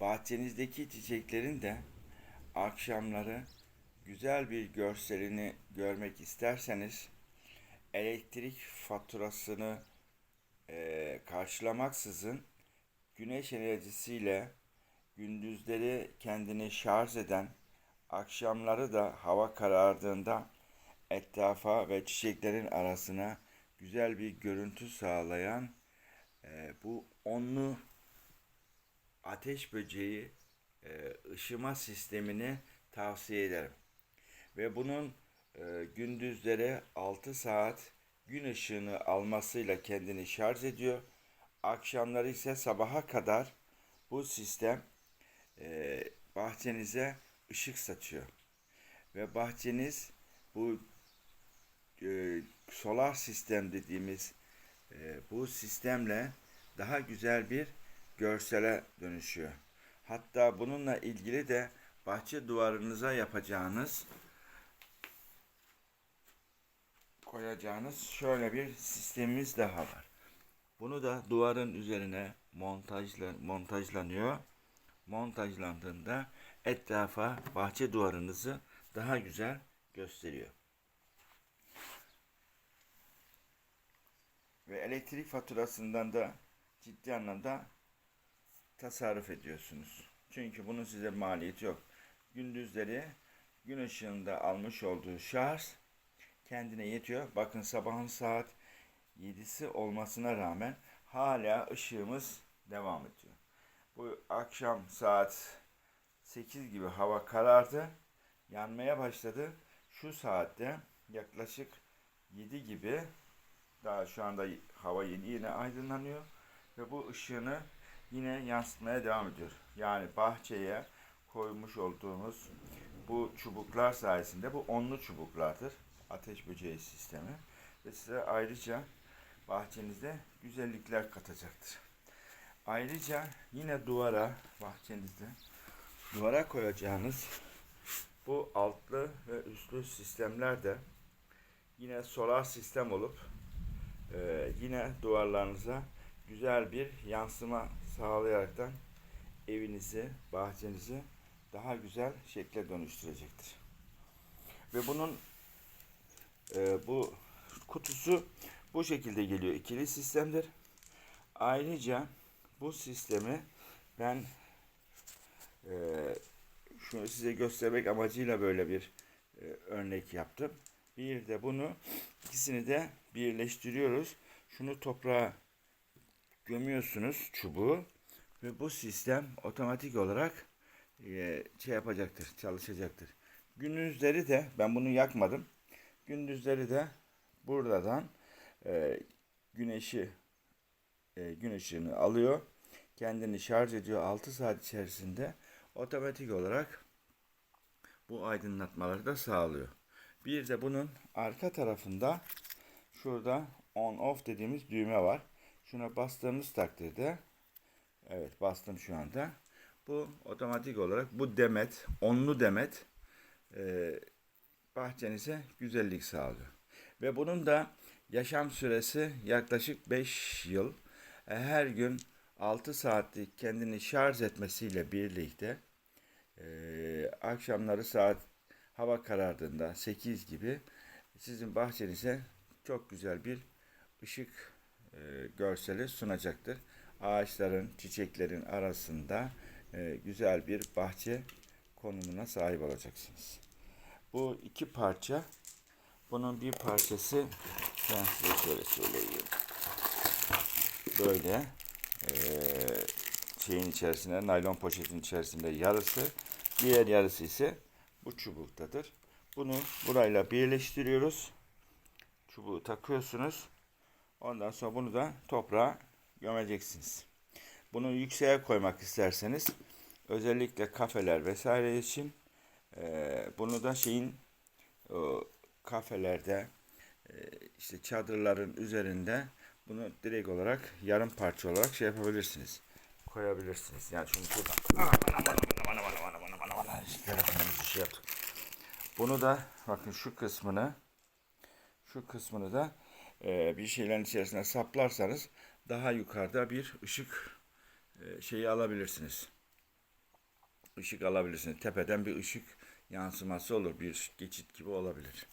bahçenizdeki çiçeklerin de akşamları güzel bir görselini görmek isterseniz elektrik faturasını eee, karşılamaksızın güneş enerjisiyle gündüzleri kendini şarj eden, akşamları da hava karardığında etrafa ve çiçeklerin arasına güzel bir görüntü sağlayan eee, bu onlu ateş böceği e, ışıma sistemini tavsiye ederim. Ve bunun e, gündüzleri 6 saat gün ışığını almasıyla kendini şarj ediyor. Akşamları ise sabaha kadar bu sistem e, bahçenize ışık saçıyor. Ve bahçeniz bu e, solar sistem dediğimiz e, bu sistemle daha güzel bir görsele dönüşüyor. Hatta bununla ilgili de bahçe duvarınıza yapacağınız koyacağınız şöyle bir sistemimiz daha var. Bunu da duvarın üzerine montajla, montajlanıyor. Montajlandığında etrafa bahçe duvarınızı daha güzel gösteriyor. Ve elektrik faturasından da ciddi anlamda tasarruf ediyorsunuz. Çünkü bunun size maliyeti yok. Gündüzleri gün ışığında almış olduğu şarj kendine yetiyor. Bakın sabahın saat 7'si olmasına rağmen hala ışığımız devam ediyor. Bu akşam saat 8 gibi hava karardı. Yanmaya başladı. Şu saatte yaklaşık 7 gibi daha şu anda hava yeni yine aydınlanıyor ve bu ışığını yine yansıtmaya devam ediyor. Yani bahçeye koymuş olduğumuz bu çubuklar sayesinde bu onlu çubuklardır. Ateş böceği sistemi ve size ayrıca bahçenizde güzellikler katacaktır. Ayrıca yine duvara bahçenizde duvara koyacağınız bu altlı ve üstlü sistemler de yine solar sistem olup e, yine duvarlarınıza güzel bir yansıma sağlayaraktan evinizi, bahçenizi daha güzel şekle dönüştürecektir. Ve bunun e, bu kutusu bu şekilde geliyor. İkili sistemdir. Ayrıca bu sistemi ben e, şunu size göstermek amacıyla böyle bir e, örnek yaptım. Bir de bunu ikisini de birleştiriyoruz. Şunu toprağa gömüyorsunuz çubuğu ve bu sistem otomatik olarak e, şey yapacaktır, çalışacaktır. Gündüzleri de ben bunu yakmadım. Gündüzleri de buradan e, güneşi e, gün alıyor. Kendini şarj ediyor 6 saat içerisinde otomatik olarak bu aydınlatmaları da sağlıyor. Bir de bunun arka tarafında şurada on off dediğimiz düğme var. Şuna bastığımız takdirde evet bastım şu anda. Bu otomatik olarak bu demet, onlu demet e, bahçenize güzellik sağlıyor. Ve bunun da yaşam süresi yaklaşık 5 yıl. E, her gün 6 saatlik kendini şarj etmesiyle birlikte e, akşamları saat hava karardığında 8 gibi sizin bahçenize çok güzel bir ışık e, görseli sunacaktır. Ağaçların, çiçeklerin arasında e, güzel bir bahçe konumuna sahip olacaksınız. Bu iki parça, bunun bir parçası, ben size şöyle söyleyeyim. Böyle e, şeyin içerisinde, naylon poşetin içerisinde yarısı, diğer yarısı ise bu çubuktadır. Bunu burayla birleştiriyoruz. Çubuğu takıyorsunuz. Ondan sonra bunu da toprağa gömeceksiniz. Bunu yükseğe koymak isterseniz özellikle kafeler vesaire için e, bunu da şeyin o, kafelerde e, işte çadırların üzerinde bunu direkt olarak yarım parça olarak şey yapabilirsiniz. Koyabilirsiniz. Yani çünkü şuradan. Şey bunu da bakın şu kısmını şu kısmını da e, bir şeylerin içerisine saplarsanız daha yukarıda bir ışık e, şeyi alabilirsiniz. ışık alabilirsiniz. Tepeden bir ışık yansıması olur. Bir geçit gibi olabilir.